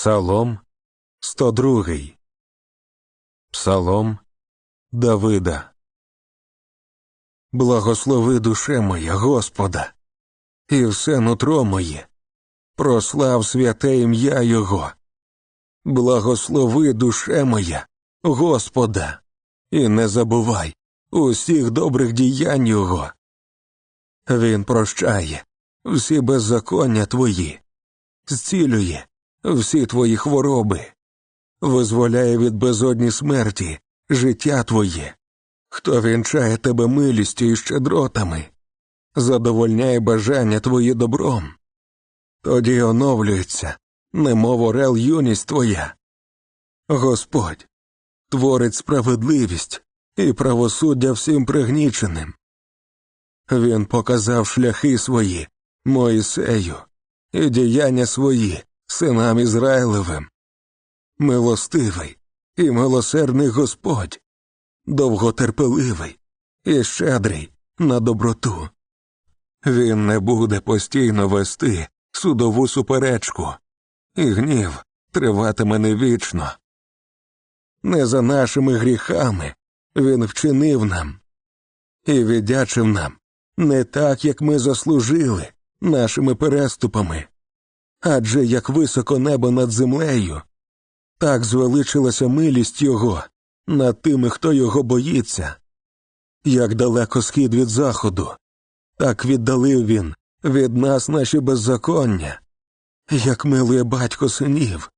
Псалом 102. Псалом Давида. Благослови душе моя Господа, і все нутро моє, прослав святе ім'я Його. Благослови душе моя, Господа, і не забувай усіх добрих діянь Його. Він прощає всі беззаконня твої, зцілює всі твої хвороби, визволяє від безодні смерті життя твоє, хто вінчає тебе милістю і щедротами, задовольняє бажання твої добром, тоді оновлюється, немов орел юність твоя. Господь творить справедливість і правосуддя всім пригніченим. Він показав шляхи свої Моїсею і діяння свої синам Ізраїлевим. Милостивий і милосердний Господь, довготерпеливий і щедрий на доброту. Він не буде постійно вести судову суперечку, і гнів триватиме невічно. Не за нашими гріхами він вчинив нам і віддячив нам не так, як ми заслужили нашими переступами, адже як високо небо над землею, так звеличилася милість його над тими, хто його боїться. Як далеко схід від заходу, так віддалив він від нас наші беззаконня, як милує батько синів,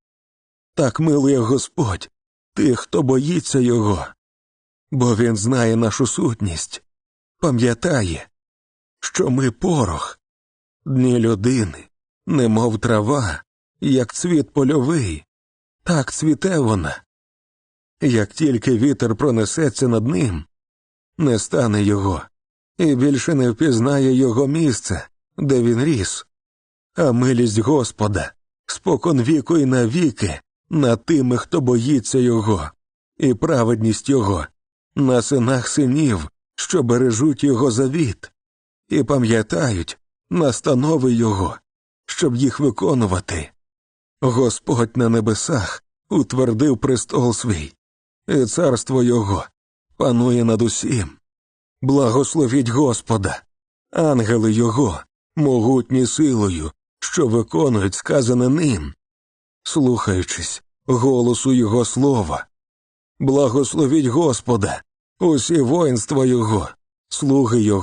так милує Господь тих, хто боїться його, бо він знає нашу сутність, пам'ятає, що ми порох, дні людини, немов трава, як цвіт польовий, так цвіте вона. Як тільки вітер пронесеться над ним, не стане його, і більше не впізнає його місце, де він ріс, а милість Господа спокон віку і навіки над тими, хто боїться його, і праведність його на синах синів, що бережуть його завіт, і пам'ятають настанови його, щоб їх виконувати. Господь на небесах утвердив престол свій, і царство його панує над усім. Благословіть Господа, ангели Його, могутні силою, що виконують сказане ним, слухаючись голосу Його слова. Благословіть Господа, усі воїнства Його, слуги Його.